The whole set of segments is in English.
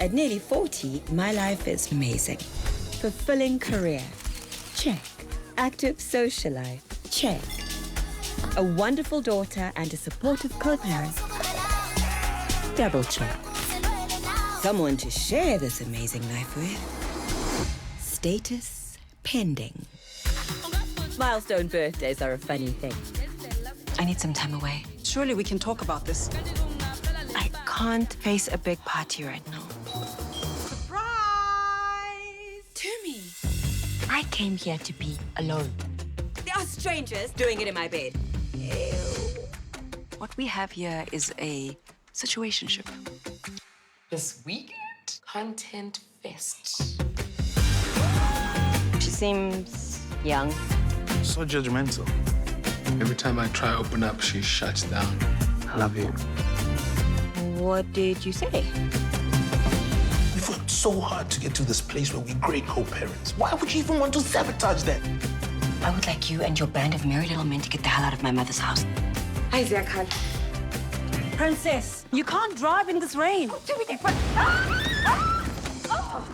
At nearly 40, my life is amazing. Fulfilling career. Check. Active social life. Check. A wonderful daughter and a supportive co-parent. Double check. Someone to share this amazing life with. Status pending. Milestone birthdays are a funny thing. I need some time away. Surely we can talk about this. I can't face a big party right now. I came here to be alone. There are strangers doing it in my bed. What we have here is a situationship. This weekend, Content Fest. She seems young. So judgmental. Every time I try open up, she shuts down. I love you. What did you say? We've worked so hard to get to this place where we're great co-parents. Why would you even want to sabotage that? I would like you and your band of merry little men to get the hell out of my mother's house. Hi, Zerkan. Princess, you can't drive in this rain. Oh, ah! Ah! Oh!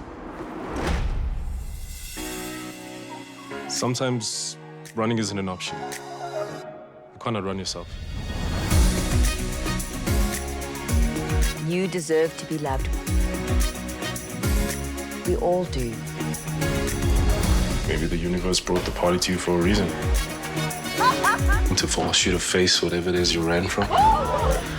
Sometimes running isn't an option. You cannot run yourself. You deserve to be loved. We all do. Maybe the universe brought the party to you for a reason. To force you to face whatever it is you ran from.